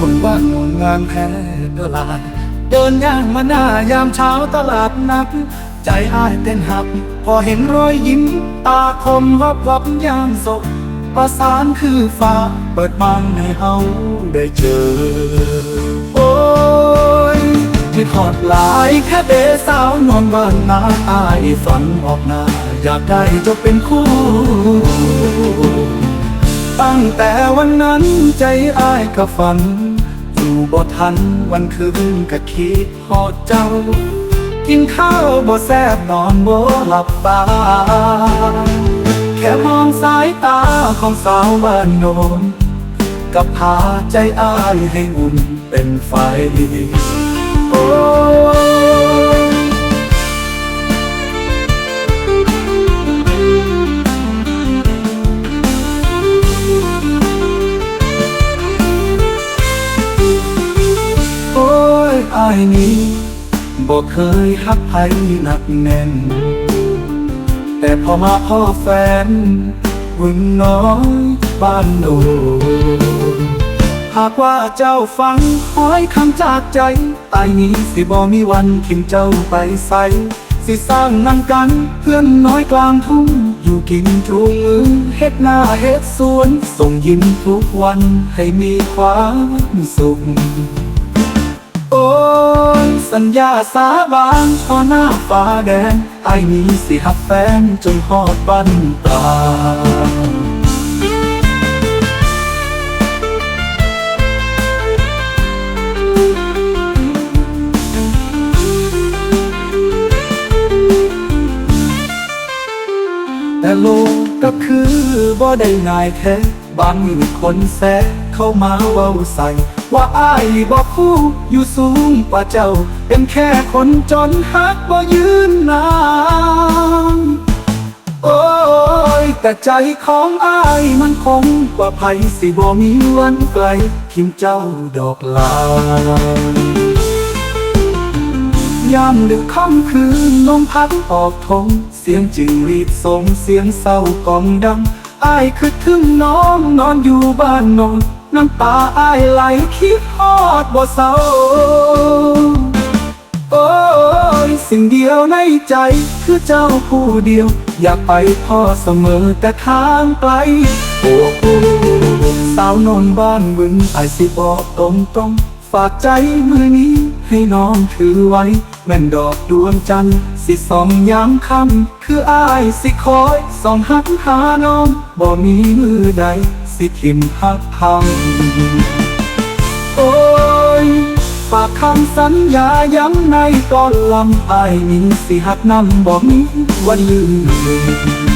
บนบ้านงานแพ้ตลาด เดินย่างมาหน้ายามเช้าตลาดนัดใจอ้ายเต้นหับ พอเห็นรอยยิ้ม ตาคมวับวับยามศพประสานคือฟ้า เปิดบังให้เฮาได้เจอ โอ้ยคิดฮอดหลายแค่เดสาวนอนบ้านนาอายฝันออกหน้า อยากได้จะเป็นคู่ ตั้งแต่วันนั้นใจอ้ายก็ฝัน อยู่บ่ทันวันคืนก็คิดฮอดเจ้า กินข้าวบ่แซ่บนอนบ่หลับตาแค่มองสายตาของสาวบ้านโนนกับพาใจอ้ายให้อุ่นเป็นไฟ โอ้ายนี้บอกเคยฮักใครหนักแน่น แต่พอมาพ่อแฟนวุ่นน้อยบ้านโนนหากว่าเจ้าฟังห้อยคำจากใจตายนี้สิบ่มีวันทิมเจ้าไปใสสิสร้างนั่งกันเพื่อนน้อยกลางทุ่ง อยู่กินจูงมือเฮ็ดหน้าเฮ็ดสวน ส่งยิ้มทุกวันให้มีความสุข โอ้ยสัญญาสาบานต่อหน้าฟ้าแดงไอ้ายนี้สิหักแฟนจนหอดบันปลาแต่โลกก็คือบ่ได้ง่ายแท้ บางคนแซะเข้ามาเว้าใส่ ว่าอ้ายบ่คู่อยู่สูงกว่าเจ้า เป็นแค่คนจนฮักบ่ยืนนานโอ้ยแต่ใจของอ้ายมันคงกว่าไผสิบ่มีวันไกลทิมเจ้าดอกลายามดึกค่ำคืนลมพัดออกทง เสียงจึงรีดส่งเสียงเศร้ากองดัง อายคือถึงน้องนอนอยู่บ้านนอนน้ำตาอายไหลคิดฮอดบ่เศร้าโอ้ยสิ่งเดียวในใจคือเจ้าผู้เดียว อยากไปพ่อเสมอแต่ทางไกลโอ้โหสาวนอนบ้านบึงไอายสิบอกตรงตรงๆฝากใจมือนี้ให้น้องถือไว้ แม่นดอกดวงจันทร์สิส่องยามค่ำคืออายสิคอยส่องหักหาน้องบ่มีมือใดสิทิมหักพังโอ้ยฝากคำสัญญาย้ำในตอนลำไอายนี้สิหักนำบอกนี้วันลืม